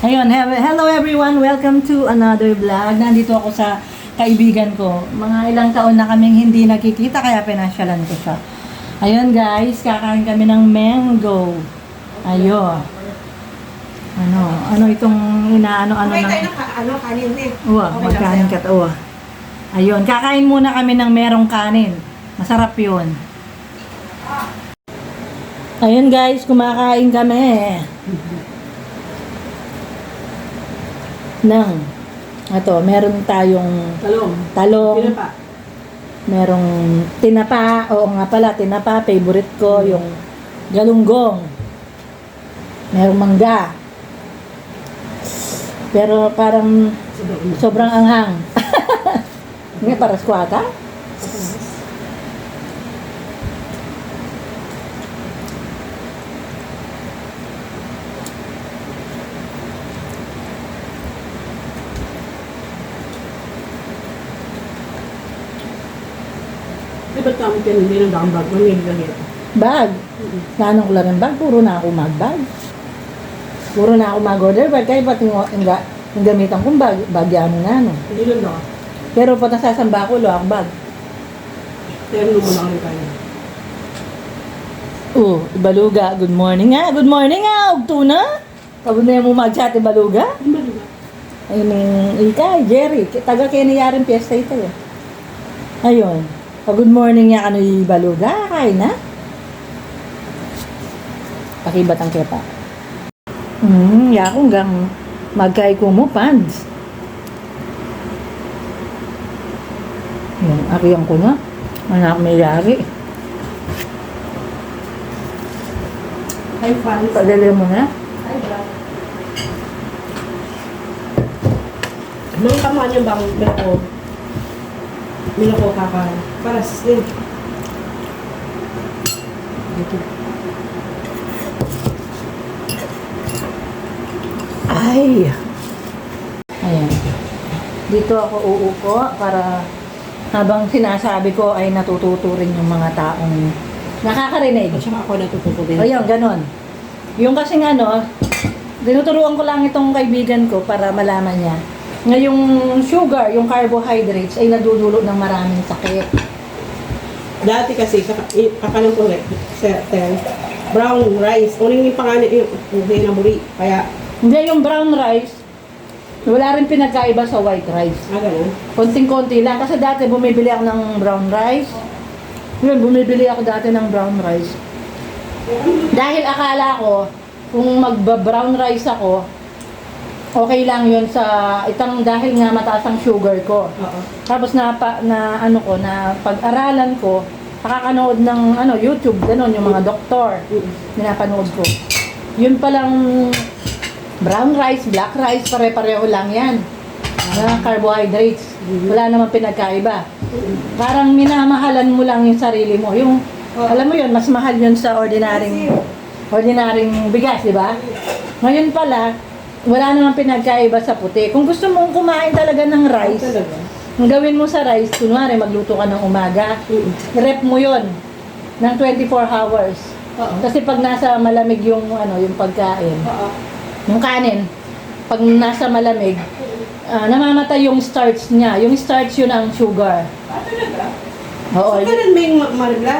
Ayun, he- hello everyone. Welcome to another vlog. Nandito ako sa kaibigan ko. Mga ilang taon na kaming hindi nakikita kaya pinasyalan ko siya. Ayun guys, kakain kami ng mango. Ayo. Ano, ano itong inaano-ano Okay, na... tayo na ano, kanin eh. Okay magkain sa'yo. ka uwa. Ayun, kakain muna kami ng merong kanin. Masarap yun. Ayun guys, kumakain kami. Nang, ito, meron tayong Talong. talong, Pinapa. merong tinapa, oo nga pala, tinapa, favorite ko, yung galunggong. Merong mangga. Pero parang sobrang anghang. Nga, para squata? Ba't kami pinili ng dambag? Mamili lang ito. Bag. Nanong ko lang ng bag, puro na ako magbag. Puro na ako mag-order bag, kaya pati yung, yung, ga- yung gamitan kong bag, bagyano na, no. Hindi lang daw. Pero pag nasasamba ko, lo ako bag. Pero nung muna kami tayo. Oh, Ibaluga, good morning nga. Good morning nga, ugto na. Kabun na mo mag-chat, Ibaluga. Ano ba diba? Ay, ning ika, Jerry, taga kay ni Yarin Fiesta ito eh. Ayun. Pag good morning niya, ano yung Ibaluga, kain na. Pakibat ang kepa. Hmm, ya akong gang magkay ko mo, pants. Yung akiyang ko na. Anak may yari. Hi, fans. Padali mo na. Hi, Brad. Nung tama niya bang Milo Milo ko kakain. Para slim. Dito. Ay! Ayan. Dito ako uupo para habang sinasabi ko ay natututo rin yung mga taong nakakarinig. At saka ako natututo din. Ayun, ganon. Yung kasing ano, dinuturuan ko lang itong kaibigan ko para malaman niya na yung sugar, yung carbohydrates ay nadudulot ng maraming sakit. Dati kasi, kaka- i- kakalang ko eh, sa tel, brown rice. Uling yung pangalan yung hindi na muri. Kaya, Hindi yung brown rice, wala rin pinagkaiba sa white rice. ah, ganun. Konting-konti lang. Kasi dati bumibili ako ng brown rice. Yun, bumibili ako dati ng brown rice. Dahil akala ko, kung magba-brown rice ako, okay lang yun sa itang dahil nga mataas ang sugar ko. Oo. Tapos na, pa, na ano ko, na pag-aralan ko, nakakanood ng ano, YouTube, ganun, yung mga doktor, pinapanood ko. Yun palang brown rice, black rice, pare-pareho lang yan. Na carbohydrates. Wala namang pinagkaiba. Parang minamahalan mo lang yung sarili mo. Yung, alam mo yun, mas mahal yun sa ordinaryong, ordinaryong bigas, di ba? Ngayon pala, wala namang pinagkaiba sa puti. Kung gusto mong kumain talaga ng rice, talaga. ang gawin mo sa rice, kunwari magluto ka ng umaga, Mm. rep mo yon ng 24 hours. Oo. Kasi pag nasa malamig yung ano, yung pagkain, Oo. yung kanin, pag nasa malamig, ah, namamatay yung starch niya. Yung starch yun ang sugar. Ah, talaga? Oo. So, ganun may ma- marla?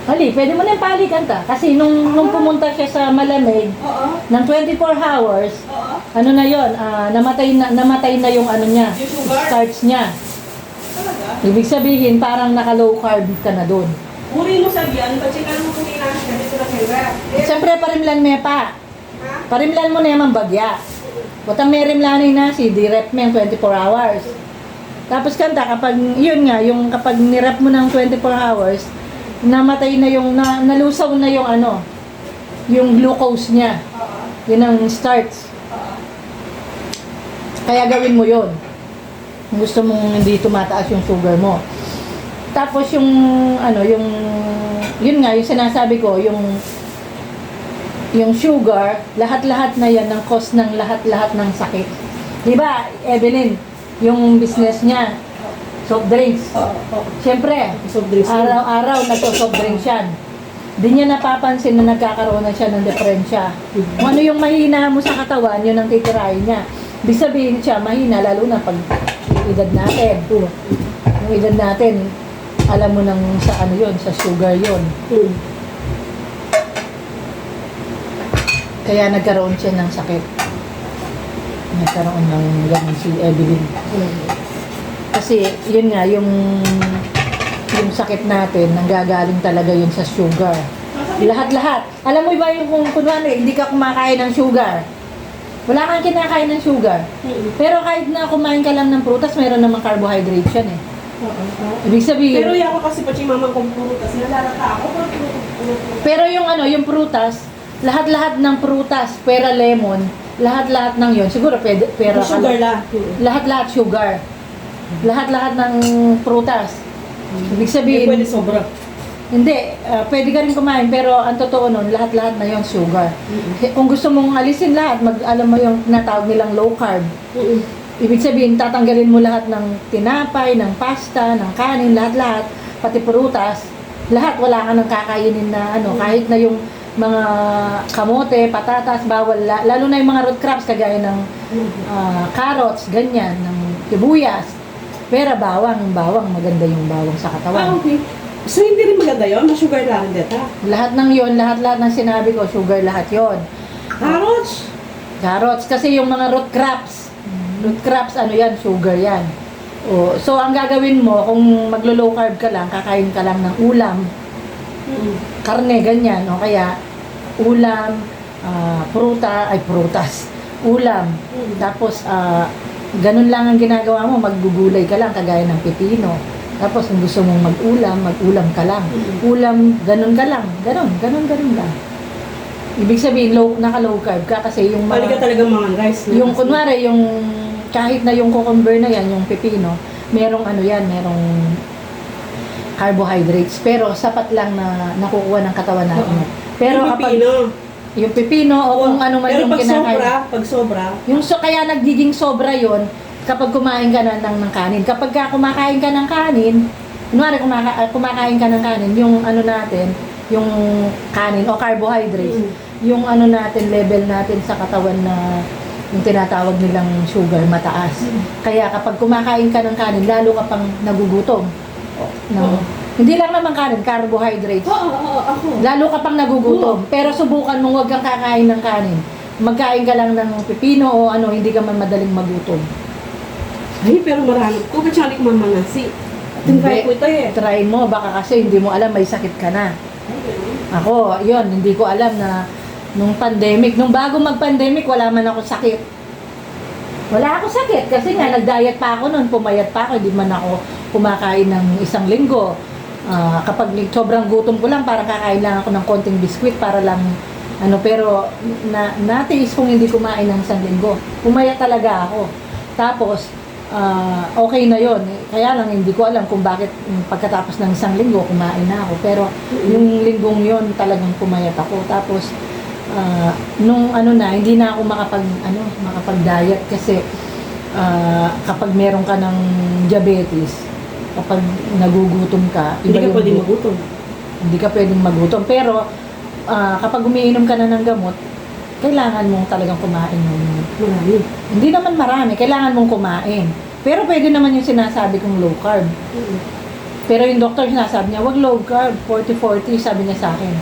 Hali, pwede mo na yung palikan ta. Kasi nung, nung pumunta siya sa malamig, Oo. ng 24 hours, Oo. ano na yon ah, namatay, na, namatay na yung ano niya, Yung sugar? starch niya. Talaga? Ibig sabihin, parang naka-low carb ka na doon. Uri mo sa biyan, patsikan mo kung kailangan ka dito na kaya. Siyempre, parimlan me pa. Ha? Parimlan mo na yung bagya. Butang may rimlanin na si direct mo yung 24 hours. Tapos kanta, kapag, yun nga, yung kapag nirep mo ng 24 hours, namatay na yung, na, nalusaw na yung ano, yung glucose niya. Yun ang starch. Oo. Kaya gawin mo. Kung gusto mong hindi tumataas yung sugar mo. Tapos yung, ano, yung, yun nga, yung sinasabi ko, yung, yung sugar, lahat-lahat na yan ang cause ng lahat-lahat ng sakit. Di ba, Evelyn, yung business niya, soft drinks. Oo. Oo. Siyempre, Soft drinks. araw-araw nagso-soft drinks yan. di niya napapansin na nagkakaroon na siya ng depresya. Kung ano yung mahina mo sa katawan, yun ang titirahin niya. Ibig sabihin siya, mahina, lalo na pag edad natin. Yung edad natin, alam mo nang sa ano yun, sa sugar. Mm. Kaya nagkaroon siya ng sakit. Nagkaroon ng ganun si Evelyn. Kasi yun nga, yung yung sakit natin, nanggagaling talaga yun sa sugar. Lahat-lahat. Alam mo ba yung kung kunwari, hindi ka kumakain ng sugar. Wala kang kinakain ng sugar. Pero kahit na kumain ka lang ng prutas, meron namang carbohydrates yan eh. Ibig sabihin, Pero yan ako kasi pa si mama kong puro, kasi nalalata ako. pero yung ano, yung prutas, lahat-lahat ng prutas, pera lemon, lahat-lahat ng yon siguro pwede, pera Yung sugar lang. Lahat-lahat sugar. Lahat-lahat ng prutas. Ibig Hindi sabihin, pwede sobra. hindi, ah, pwede ka rin kumain, pero ang totoo nun, lahat-lahat na yon sugar. Eh, Kung gusto mong alisin lahat, mag, alam mo yung natawag nilang low carb. Mm. Ibig sabihin, tatanggalin mo lahat ng tinapay, ng pasta, ng kanin, lahat-lahat, pati prutas, lahat wala ka nang kakainin na ano, kahit na yung mga kamote, patatas, bawal, la- lalo na yung mga root crops kagaya ng ah, carrots, ganyan, ng sibuyas. Pero bawang, bawang, maganda yung bawang sa Ah, katawan. okay. So, hindi rin maganda yun? Ma-sugar lang dito. Lahat ng yon, lahat-lahat ng sinabi ko, sugar lahat yon. Carrots. Carrots, kasi yung mga root crops, root crops, ano yan, sugar yan. O, so, ang gagawin mo, kung maglo-low carb ka lang, kakain ka lang ng ulam, Mm. karne, ganyan, o kaya ulam, ah, pruta, ay prutas, ulam. Mm. Tapos, ah, ganun lang ang ginagawa mo, maggugulay ka lang, kagaya ng pipino. Tapos, kung gusto mong mag-ulam, mag-ulam ka lang. Mm. Ulam, ganun ka lang. Ganun, ganun, ganun lang. Ibig sabihin, low, naka-low carb ka kasi yung Bali ka mga... talaga mga rice. Yung kunwari, yung kahit na yung cucumber na yan, yung pipino, merong ano yan, merong carbohydrates. Pero sapat lang na nakukuha ng katawan natin. Pero yung kapag pipino. Yung pipino o kung ano man Pero yung pag kinakain. sobra, pag sobra, Yung so, kaya nagiging sobra yon kapag kumain ka na ng, ng kanin. Kapag ka kumakain ka ng kanin, kunwari kumaka, ah, kumakain ka ng kanin, yung ano natin, yung kanin o carbohydrates, Mm. yung ano natin, level natin sa katawan na yung tinatawag nilang sugar mataas. Mm. Kaya kapag kumakain ka ng kanin, lalo ka pang nagugutom. Ng, Oo. Hindi lang naman kanin, carbohydrates. Oo, oo, oo, ako. Lalo ka pang nagugutom. Pero subukan mong huwag kang kakain ng kanin. Magkain ka lang ng pipino o ano, hindi ka man madaling magutom. Ay, pero marami. Siya hindi ko mamanasi? Tinry ko ito eh. Try mo, baka kasi hindi mo alam may sakit ka na. Ako, yon hindi ko alam na nung pandemic, nung bago mag-pandemic, wala man ako sakit. Wala ako sakit kasi nga nag-diet pa ako noon, pumayat pa ako, hindi man ako kumakain ng isang linggo. Ah, kapag sobrang gutom ko lang, parang kakain lang ako ng konting biskwit para lang ano, pero na, natiis kong hindi kumain ng isang linggo. Pumayat talaga ako. Tapos, ah, okay na yon Kaya lang hindi ko alam kung bakit mm, pagkatapos ng isang linggo kumain na ako. Pero yung linggong yon talagang pumayat ako. Tapos, ah, nung ano na, hindi na ako makapag, ano, makapag-diet kasi ah, kapag meron ka ng diabetes, kapag nagugutom ka, Hindi ka yung pwede gu- magutom. hindi ka pwedeng magutom. Pero, ah, kapag umiinom ka na ng gamot, kailangan mong talagang kumain ng Marami. hindi naman marami, kailangan mong kumain. Pero pwede naman yung sinasabi kong low carb. Pero yung doktor sinasabi niya, wag low carb, 40-40, sabi niya sa akin.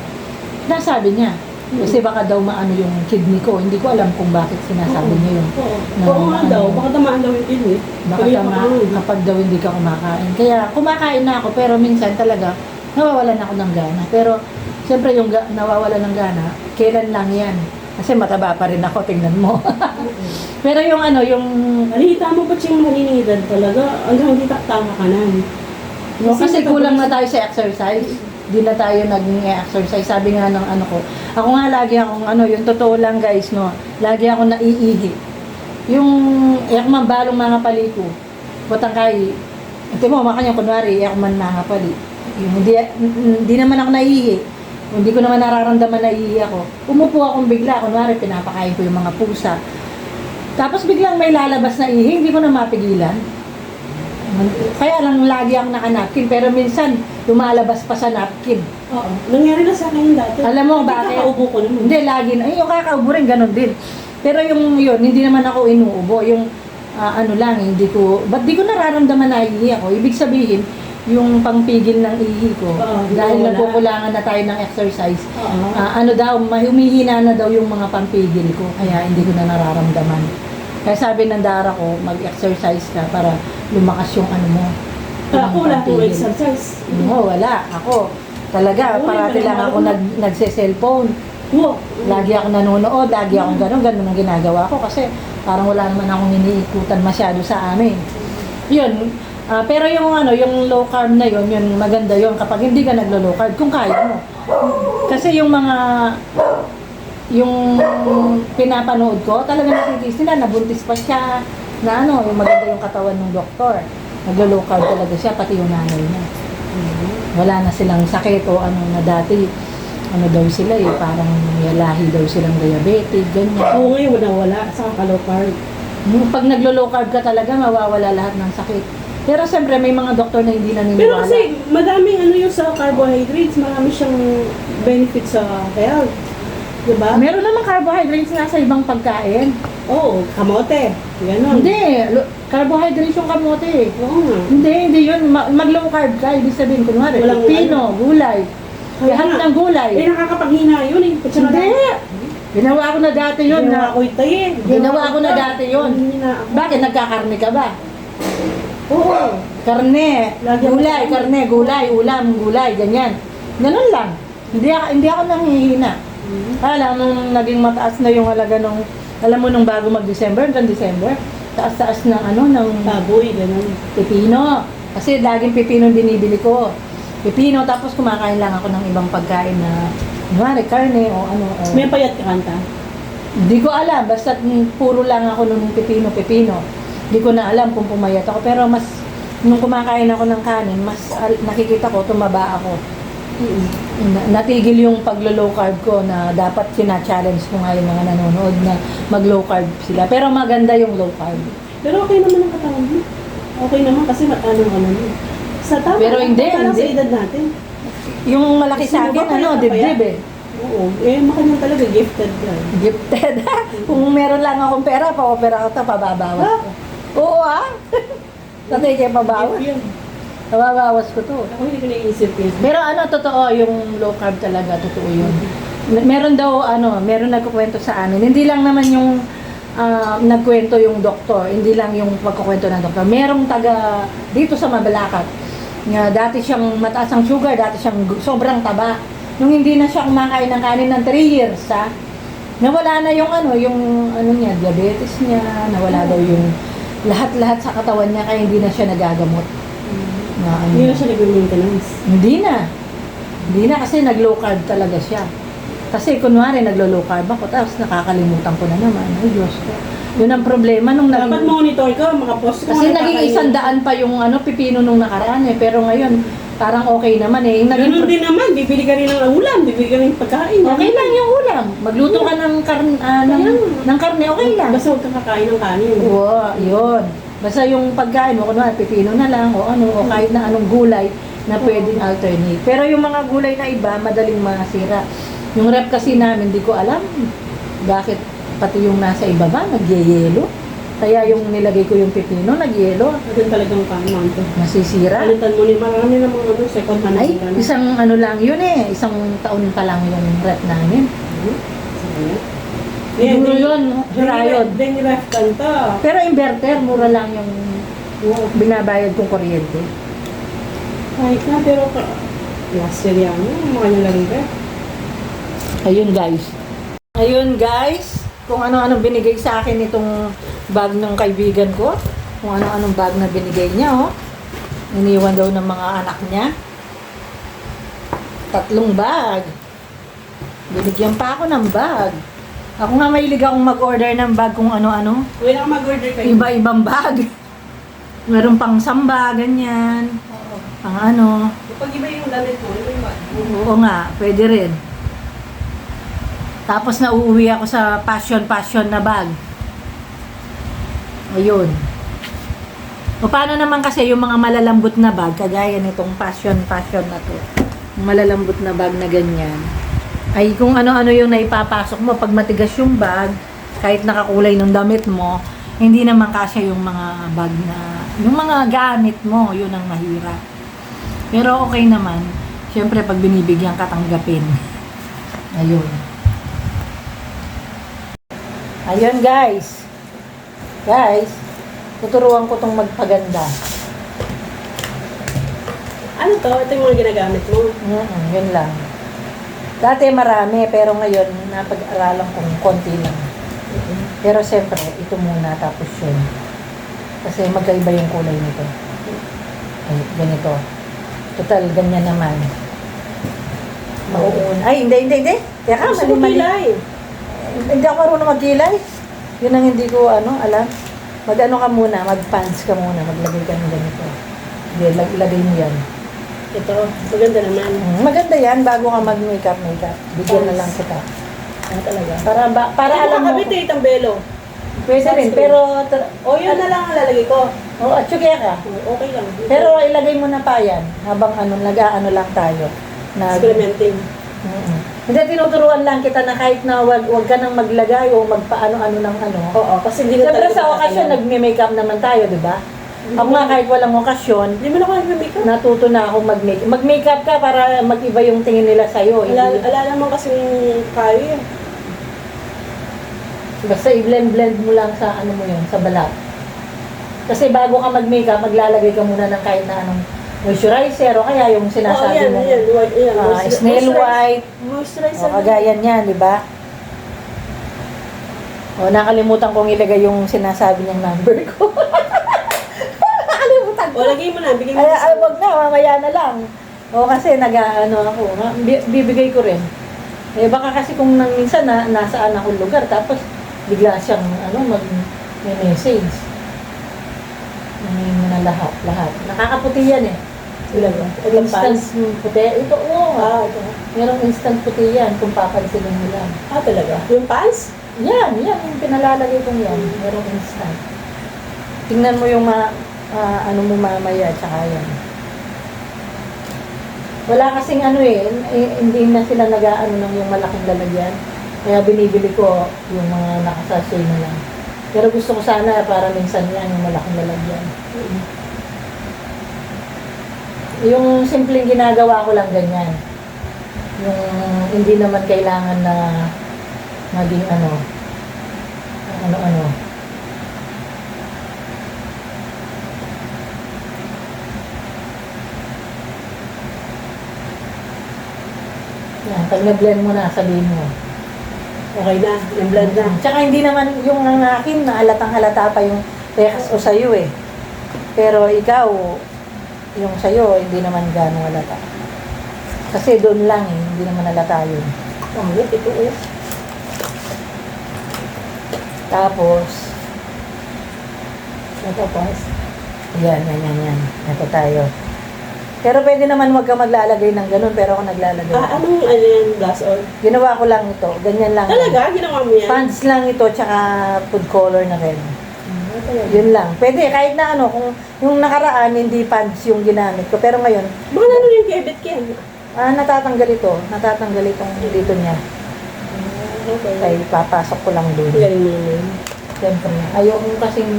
Sinasabi niya. Kasi baka daw maano yung kidney ko. Hindi ko alam kung bakit sinasabi niya yun. Oo. Na- Oo nga daw. Baka tamaan daw yung kidney. Baka Kaya tama makain. kapag daw hindi ka kumakain. Kaya kumakain na ako, pero minsan talaga, nawawalan ako ng gana. Pero, siyempre yung ga- nawawalan ng gana, kailan lang yan? Kasi mataba pa rin ako, tingnan mo. pero yung ano, yung Alita mo ba't yung maninidad talaga? Hanggang hindi taktanga ka na. No, kasi kulang na tayo sa exercise. Di na tayo naging exercise. Sabi nga ng ano ko. Ako nga lagi akong ano, yung totoo lang guys, no. Lagi ako naiihi. Yung iyak man balong mga paliko. Butang kay. Ito mo, makanya kunwari, iyak man mga pali. Yung hindi, hindi naman ako naiihi. Hindi ko naman nararamdaman na iihi ako. Umupo akong bigla. Kunwari, pinapakain ko yung mga pusa. Tapos biglang may lalabas na ihi, hindi ko na mapigilan. Kaya lang lagi ang nakanapkin, pero minsan lumalabas pa sa napkin. Oo. Nangyari na sa akin dati. Alam mo Kasi bakit? Kakaubo ko naman. Hindi, lagi na. Eh, yung kakaubo rin, ganun din. Pero yung yun, hindi naman ako inuubo. Yung ah, ano lang, hindi ko, ba't di ko nararamdaman na ihi ako? Ibig sabihin, yung pangpigil ng ihi ko, Oo, dahil nagkukulangan na tayo ng exercise. Ah, ano daw, humihina na daw yung mga pampigil ko, kaya hindi ko na nararamdaman. Kaya sabi ng dara ko, mag-exercise ka para lumakas yung ano mo. Yung wala akong pampigil. exercise. Oo, wala. Ako, talaga, Oo, parati lang ako nag, nagse-cellphone. Oo. Lagi ako nanonood, lagi akong gano'n, gano'n ang ginagawa ko kasi parang wala naman akong iniikutan masyado sa amin. Yun, ah, pero yung ano, yung low carb na yun, yun maganda yun kapag hindi ka naglo-low carb, kung kaya mo. Kasi yung mga yung pinapanood ko, talaga nakikis nila, nabuntis pa siya, na ano, yung maganda yung katawan ng doktor. Naglo-low carb talaga siya, pati yung nanay niya. Wala na silang sakit o ano na dati, ano daw sila eh, parang may lahi daw silang diabetic, ganyan. Oo ngayon wala wala sa kakalow carb. Yung Pag naglo-low carb ka talaga, mawawala lahat ng sakit. Pero siyempre, may mga doktor na hindi naniniwala. Pero kasi madaming ano yung sa carbohydrates, marami siyang benefit sa health. Diba? Meron naman carbohydrates na sa ibang pagkain. Oo, kamote. Ganon. Hindi, lo- carbohydrates yung kamote eh. Oo nga. Hindi, hindi yun. Ma- mag-low carb ka, ibig sabihin, kunwari, Walang pino, gulay. Kaya Lahat nga. ng gulay. Eh, nakakapaghina yun eh. Saka Hindi. Ginawa ko na dati yun. Ginawa Na, ko ito eh. Ginawa ko na dati yun. Na ako. bakit nagkakarne ka ba? Oo. Karne, Lagi ako gulay, karne. karne, gulay, ulam, gulay, ganyan. Ganun lang. Hindi ako, hindi ako nanghihina. Kala nung naging mataas na yung halaga nung, alam mo nung bago mag-December, hanggang December, taas-taas ng ano, ng Baboy, ganon. pipino. Kasi laging pipino binibili ko. Pipino, tapos kumakain lang ako ng ibang pagkain na, kunwari, karne o ano. O, May payat ka kanta. Hindi ko alam, basta mm, puro lang ako nung pipino-pipino. Hindi ko na alam kung pumayat ako. Pero mas, nung kumakain ako ng kanin, mas al- nakikita ko, tumaba ako. Na- natigil yung paglo-low carb ko na dapat sina-challenge ko nga yung mga nanonood na mag-low carb sila. Pero maganda yung low carb. Pero okay naman ang katawan mo. Okay naman kasi ano ano mo. Sa tama. Pero hindi, Parang hindi. sa edad natin. Yung malaki sa Sino akin, ano, kaya dibdib eh. Oo. Eh, makanya talaga gifted ka. Gifted. Kung meron lang akong pera, pa-opera ko ito, pababawas ko. Oo ah. Tatay kayo pabawas. Yun. Pababawas ko to. Ako hindi ko naisip yun. Pero ano, totoo, yung low carb talaga, totoo yun. Meron daw, ano, meron nagkukwento sa amin. Hindi lang naman yung ah, nagkwento yung doktor, hindi lang yung pagkukwento ng doktor. Merong taga dito sa Mabalacat, nga dati siyang mataas ang sugar, dati siyang sobrang taba. Nung hindi na siya kumakain ng kanin ng 3 years, ha, nawala na yung ano, yung ano niya, diabetes niya, nawala daw yung lahat-lahat sa katawan niya, kaya hindi na siya nagagamot. Na, ano, Hindi na siya nag-maintenance. hindi na. Hindi na kasi nag-low carb talaga siya. Kasi kunwari naglo-low carb ako, tapos nakakalimutan ko na naman. Ay Diyos ko. Yun ang problema nung Dapat naging... monitor ka, makapost ka. Kasi naging isang daan pa yung ano, pipino nung nakaraan eh. Pero ngayon, parang okay naman eh. Yung naging... Ganun din naman, bibili ka rin ng ulam, bibili ka rin ng pagkain. Okay lang yung ulam. Magluto ka ng, karn, ah, ng, ng karne, okay lang. Basta huwag kang kakain ng kanin. Oo, yun. Basta yung pagkain mo, kunwari, pipino na lang, o ano, o kahit na anong gulay na pwedeng alternate. Pero yung mga gulay na iba, madaling masira. Yung rep kasi namin, di ko alam bakit pati yung nasa ibaba, nagyeyelo. Kaya yung nilagay ko yung pipino, nagyelo. Ito talagang kanon to. Masisira. Palitan mo ni marami ng mga ano, second hand. Ay, na- isang ano lang yun eh. Isang taon pa lang yung rep namin. Siguro yun, Rayod. Then left kanta. Pero inverter, mura lang yung binabayad kong kuryente. Kahit na, pero ka, last year yan, yung mga yung lagi ka. Ayun guys. Ayun guys, kung ano-anong binigay sa akin itong bag ng kaibigan ko. Kung ano-anong bag na binigay niya, oh. Iniwan daw ng mga anak niya. Tatlong bag. Binigyan pa ako ng bag. Ako nga mahilig akong mag-order ng bag kung ano-ano. Na ka mag-order kayo. Iba-ibang bag. Meron pang samba, ganyan. Oo. Pang ano. Pag iba yung damit mo, iba yung bag. Oo nga, pwede rin. Tapos nauuwi ako sa passion passion na bag. Ayun. O paano naman kasi yung mga malalambot na bag, kagaya nitong passion, passion na to. Malalambot na bag na ganyan. Ay kung ano-ano yung naipapasok mo, pag matigas yung bag, kahit nakakulay ng damit mo, hindi naman kasya yung mga bag na, yung mga gamit mo, yun ang mahirap. Pero okay naman. Siyempre, pag binibigyan ka, tanggapin. Ayun. Ayun, guys. Guys, tuturuan ko tong magpaganda. Ano to? Ito yung mga ginagamit mo. Mm yun lang. Dati marami, pero ngayon, napag-aralan kong konti lang. Pero siyempre, ito muna, tapos yun. Kasi magkaiba yung kulay nito. Ay, ganito. Total, ganyan naman. Mauun. Ay, hindi, hindi, hindi. Teka, mali, mali. Hindi ako marunong magkilay. Yun ang hindi ko, ano, alam. Mag-ano ka muna, mag-pants ka muna, maglagay ka ng ganito. Hindi, lag- ilagay mo yan. Ito, maganda naman. Mm, maganda yan, bago ka mag-makeup, makeup. Bigyan na lang kita. Ano talaga? Para, ba, para alam mo. Kabit eh, itang belo. Pwede rin, pero, O, yun na lang ang lalagay ko. Oo, at tsuke ka. Okay lang. Pero ilagay mo na pa yan, habang ano, nag-ano lang tayo. Na, Experimenting. Mm-mm. Hindi, tinuturuan lang kita na kahit na wag, wag ka nang maglagay o magpaano-ano ng ano. Oo, kasi hindi na Siyempre sa okasyon, nagme-makeup naman tayo, di ba? Ako nga kahit walang okasyon, Hindi mo na ako nag-makeup. natuto na ako mag-make. Mag-makeup ka para mag-iba yung tingin nila sa'yo. Ala, Hindi- ala naman kasi kayo eh. Basta i-blend-blend mo lang sa ano mo yun, sa balat. Kasi bago ka mag-makeup, maglalagay ka muna ng kahit na anong moisturizer o kaya yung Oo, sinasabi yan, mo. yan, white, yan. ah, Moisturize- snail white, Moisturizer. o kagaya niyan, di ba? O, nakalimutan kong ilagay yung sinasabi niyang number ko. ko. O, lagay mo na, bigyan mo Ay, na ay, wag na, mamaya na lang. O, kasi nag-ano ako? Bi- bibigay ko rin. Eh, baka kasi kung nang minsan na, nasaan akong lugar, tapos bigla siyang, ano, mag, may message. Hingin mo na lahat, lahat. Nakakaputi yan eh. Talaga. Itong Instant pants. puti. Ito, oo. Ah, ito. Merong instant puti yan kung papansinin mo lang. Ah, talaga. Yung pants? Yan, yan, yung pinalalagay kong yan. Merong instant. Tingnan mo yung ma, ah, ano mo mamaya, tsaka yan. Wala kasing ano eh, eh, hindi na sila nag-ano ng yung malaking lalagyan. Kaya binibili ko yung mga nakasashay na lang. Pero gusto ko sana para minsan yan, yung malaking lalagyan. Yung simpleng ginagawa ko lang ganyan. Yung hindi naman kailangan na maging ano, ano-ano. Yan, pag na-blend mo na, sabihin mo. Okay na. Yung blend na. Tsaka hindi naman yung ang akin na halatang halata pa yung text ko sa'yo eh. Pero ikaw, yung sa'yo, hindi naman gano'ng halata. Kasi doon lang eh, hindi naman halata yun. Pangit, ito eh. Tapos, Ito, pants. yan, yan, yan, yan. Ito tayo. Pero pwede naman wag ka maglalagay ng ganun, pero ako naglalagay. Ah, anong ano yan, blush on? Ginawa ko lang ito, ganyan lang. Talaga? Ginawa mo yan? Pants lang ito, tsaka food color na red. Ah, talaga. Yun lang. Pwede, kahit na ano, kung yung nakaraan, hindi pants yung ginamit ko. Pero ngayon, Baka na ano yung kebit yan? ah, natatanggal ito. Natatanggal itong dito niya. Ah, okay. Kaya papasok ko lang doon. Galing mo naman. Siyempre, ayoko kasing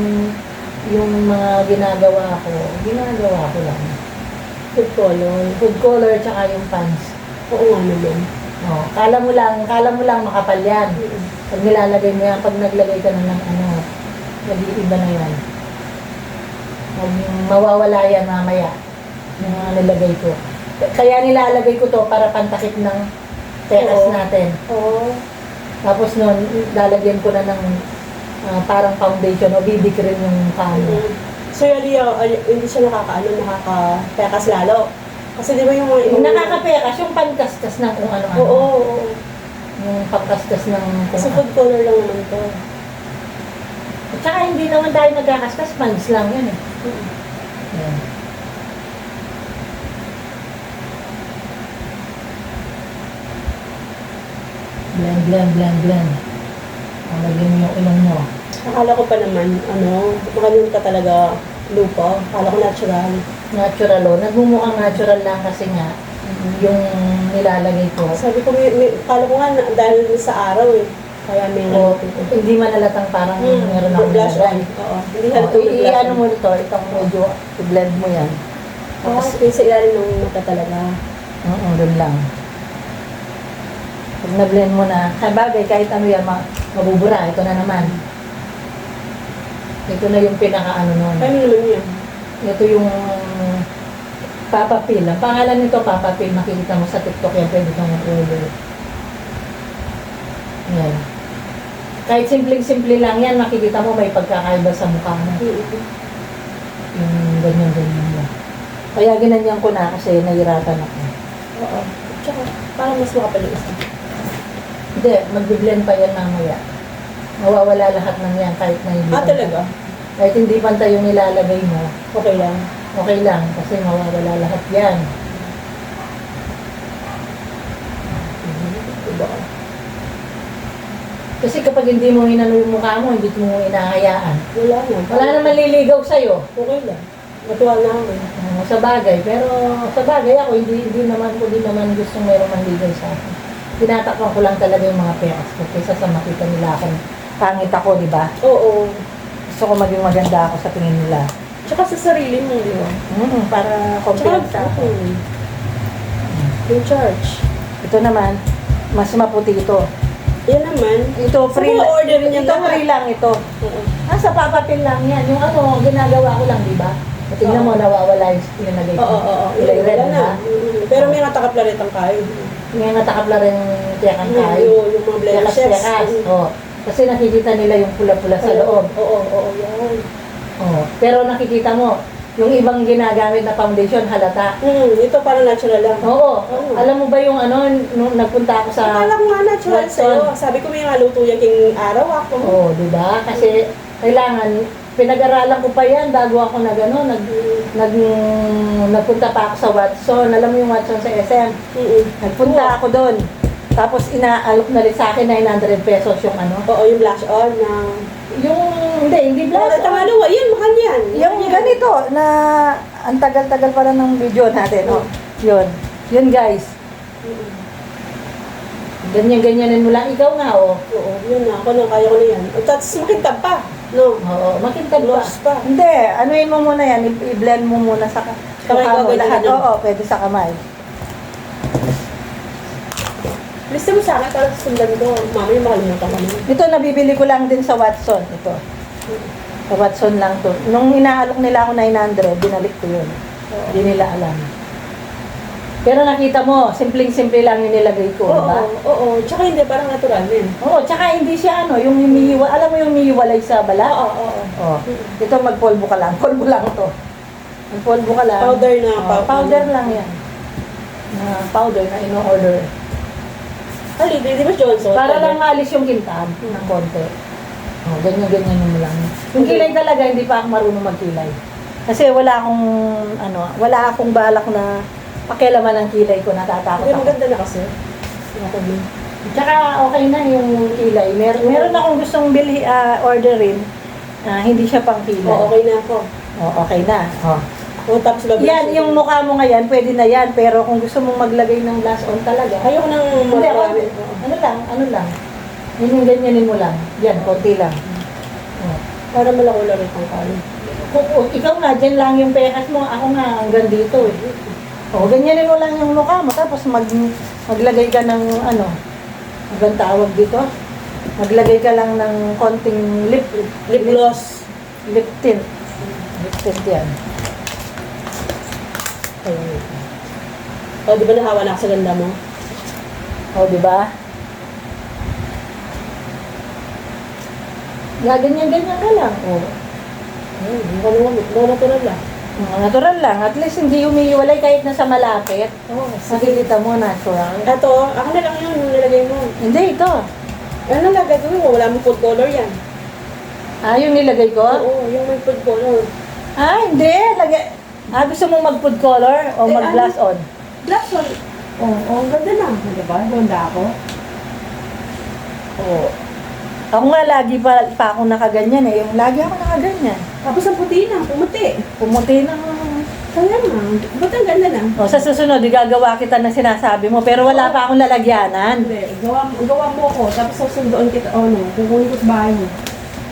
yung mga ginagawa ko, ginagawa ko lang. Food color. Food color, tsaka yung pants. Oo nga naman. Oh, kala mo lang, kala mo lang makapal yan. Pag nilalagay mo yan, pag naglagay ka na ng ano, nag-iiba na yan. Mag, mawawala yan mamaya. Yung mga nilagay ko. Kaya nilalagay ko to para pantakip ng teras Oo. natin. Oo. Tapos nun, lalagyan ko na ng ah, parang foundation o BB cream yung kamo. Mm. So, yun, yung, ay- hindi siya nakakaano, nakaka-pekas lalo. Kasi di ba yung mga Yung nakakapekas, yung pankaskas ng kung ano-ano. Oo, oo, oo. Yung pankaskas ng Kasi ano. food color lang naman to. At saka hindi naman tayo nagkakaskas, pants lang yun eh. Yan. Blend, blend, blend, blend. Ang lagyan mo yung ilong mo. Akala ko pa naman, ano, magaling ka talaga Lupo. Kala ko natural. Natural o. Nagmumukhang natural lang kasi nga yung nilalagay ko. Sabi ko, may, may, kala ko nga na- dahil sa araw eh. Kaya may O, hindi man nalatang parang Hmm, meron blush nilagay. on. Oo. Hindi O, halata i- ano mo ito, itong medyo i-blend mo yan. Oo, yung sa ilalim ng mata talaga. Oo, doon lang. Pag na-blend mo na, sa bagay, kahit ano yan, ma- mabubura. Ito na naman. Ito na yung pinaka-ano nun. Ano yan? Ito yung Papa Pil. Ang pangalan nito, Papa Pil. Makikita mo sa TikTok yan. Pwede kang order. Yan. Kahit simpleng-simple lang yan, makikita mo may pagkakaiba sa mukha mo. Yung ganyan-ganyan lang. Kaya ginanyan ko na kasi nahirapan ako. Oo. Tsaka, parang mas makapaliis. Hindi, magbiblend pa yan mamaya. Mawawala lahat ng yan kahit na hindi. Ah, pantay. talaga? Kahit hindi pantay yung nilalagay mo, Okay lang. okay lang kasi mawawala lahat yan. Diba? Kasi kapag hindi mo inano yung mukha mo, hindi mo inahayaan. Wala na. Wala naman liligaw sa'yo. Okay lang. Matuwa na ako eh. Uh, sa bagay, pero sa bagay ako, hindi, hindi naman ko din naman gusto mayroong manligaw sa akin. Tinatakpan ko lang talaga yung mga peras ko kaysa sa makita nila akong pangit ako, di ba? Oo. Gusto ko maging maganda ako sa tingin nila. Tsaka sa sarili mo, di ba? Mm, para Tsaka, ako. mm. Yung charge. Ito naman, mas maputi ito. Yan naman. Ito free lang. order niya Ito free lang ito. Oo. Ah, sa papapil lang yan. Yung ano, ginagawa ko lang, di ba? Tingnan mo, nawawala yung pinagay ko. Oo, oo, oo. Di na. Pero may natakaplaretang kayo. Ngayon natakapla rin Mm, kayo. Yung, mga blemishes. Tiyakas-tiyakas. Mm. Oh. Kasi nakikita nila yung pula-pula sa loob. Oo, oo, oo. Yan. Oh. Pero nakikita mo, yung ibang ginagamit na foundation, halata. Mm, ito parang natural lang. Oo. Oo. Alam mo ba yung ano, nung nagpunta ako sa... Akala ko nga natural Watson. sa'yo. Sabi ko may nga luto yan king araw ako. Oo, oh, di ba? Kasi kailangan, pinag-aralan ko pa yan bago ako nag, ano, nag, nag, nagpunta pa ako sa Watson. Alam mo yung Watson sa SM? Mm-mm. Nagpunta ako doon. Tapos inaalok na rin sa akin 900 pesos yung ano. Oo, yung blush on na... Yung, hindi, hindi blush. tangalawa, yan, mahal yan. Yung yan. ganito na ang tagal-tagal para ng video natin. Oh. Yun. Yun guys. Mm-mm. Ganyan-ganyanin mo lang. Ikaw nga oh. Oo, yun na. Ako na, kaya ko na yan. Tapos makintab pa. No? Oo, makintab pa. Gloss pa. Hindi, anuin mo muna yan. I- I-blend mo muna sa ka- Kamay ko, ganyan, Lahat, ganyan. oo, pwede sa kamay. Lista mo sa akin para sundan ko. Makalimutan ko na. Ito, nabibili ko lang din sa Watson. Ito. Sa Watson lang to. Nung inaalok nila ako 900, binalik ko yun. Hindi nila alam. Pero nakita mo, simpleng-simple lang yung nilagay ko, Oo, di ba? oo, oo. Tsaka hindi, parang natural din. Oo, tsaka hindi siya ano, yung humihiwa, alam mo yung humihiwalay sa bala? Oo, oo, oo. Ito magpolvo ka lang, polvo lang to. Magpolvo ka lang. Powder na, Oo, pow- powder lang yan. Na powder na ino-order. Ali, di, di ba Johnson? Para lang maalis yung kintab ng konti. Oh, ganyan-ganyan mo lang. Yung kilay talaga, hindi pa ako marunong magkilay. Kasi wala akong, ano, wala akong balak na pakialaman ng kilay ko, natatakot Hindi, ako. maganda na kasi. Okay. Tsaka okay na yung kilay. Mer meron akong gustong bilhi, ah, orderin. Ah, hindi siya pang kilay. Oo, okay na ako. Oh, okay na. Oh. O, tapos lobby. Yan, yung mukha mo ngayon, pwede na yan. Pero kung gusto mong maglagay ng blush on talaga, Ayoko nang hindi, ako, ano lang, ano lang. Yun yung ganyanin mo lang. Yan, konti lang. Oh. Para malakula rin ang kalo. Kung, kung ikaw nga, dyan lang yung pehas mo. Ako nga, hanggang dito eh. O, ganyanin mo lang yung mukha mo. Tapos mag, maglagay ka ng, ano, hanggang tawag dito. Maglagay ka lang ng konting lip, Lip gloss. lip tint. Lip tint yan. Ayun. O, di ba nahawa na ako sa ganda mo? O, di ba? Gaganyan-ganyan ka lang. O. Ayun, hindi ko naman. Mga natural lang. Mga natural lang. At least hindi umiiwalay kahit nasa malapit. Oo, Makikita mo natural. Ito, ako na lang yun, yung nilagay mo. Hindi, ito. Ano gagawin mo? Wala mong food color yan. Ah, yung nilagay ko? Oo, yung may food color. Ah, hindi. Lagay. Ah, gusto mong mag-food color o Eh, mag-glass on? Glass one. Oo, oh, ganda na. Di ba? Ganda ako. Oo. Ako nga lagi pa, pa ako nakaganyan eh. Yung lagi ako nakaganyan. Tapos ang puti na, pumuti. Pumuti ng... Kaya nga, ba't ang ganda na? O, sa susunod, gagawa kita ng sinasabi mo. Pero wala pa akong lalagyanan. Hindi, gawa, gawa mo ko, tapos susunduan kita, oh no, kukunin ko sa bahay mo.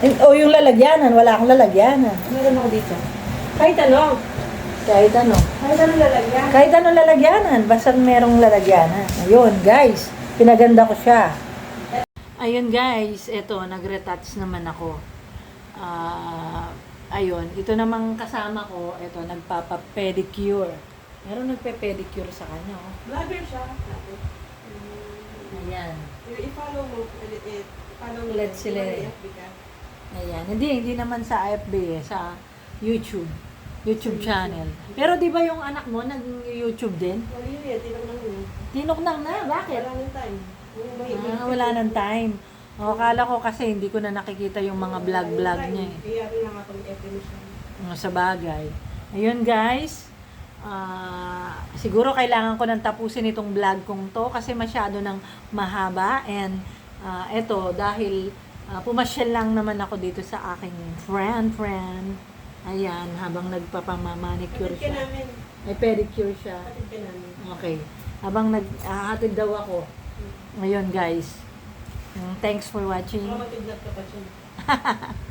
Eh, O yung lalagyanan, wala akong lalagyanan. Meron ako dito. Kahit ano, Kahit ano. kahit ano lalagyan. Kahit ano lalagyanan, basta merong lalagyanan. Ayun, guys, pinaganda ko siya. Ayun guys, eto, nag-retouch naman ako. Ah, ayun, ito namang kasama ko, eto, nagpapa-pedicure. Meron nagpe-pedicure sa kanya, oh. Vlogger siya. Ayan. I-follow mo, i-follow mo. Let's sila eh. Ayan. Hindi, hindi naman sa eh, sa YouTube. YouTube channel. Pero di ba yung anak mo nag-YouTube din? Yun eh, tinang lang yun. Tinoknang na, bakit? Wala nang time. Ah, wala nang time. O, akala ko kasi hindi ko na nakikita yung mga vlog-vlog niya eh. Kaya rin lang ako sa bagay. Ayun guys, ah, siguro kailangan ko nang tapusin itong vlog kong to kasi masyado nang mahaba and ah, eto dahil ah, pumasyal lang naman ako dito sa aking friend friend. Ayan, habang ka siya. namin. Ay pedicure siya. Namin. Okay. Habang naghahatid daw ako. Ngayon guys. Mm, Thanks for watching. Baka matidlat ka pa siya.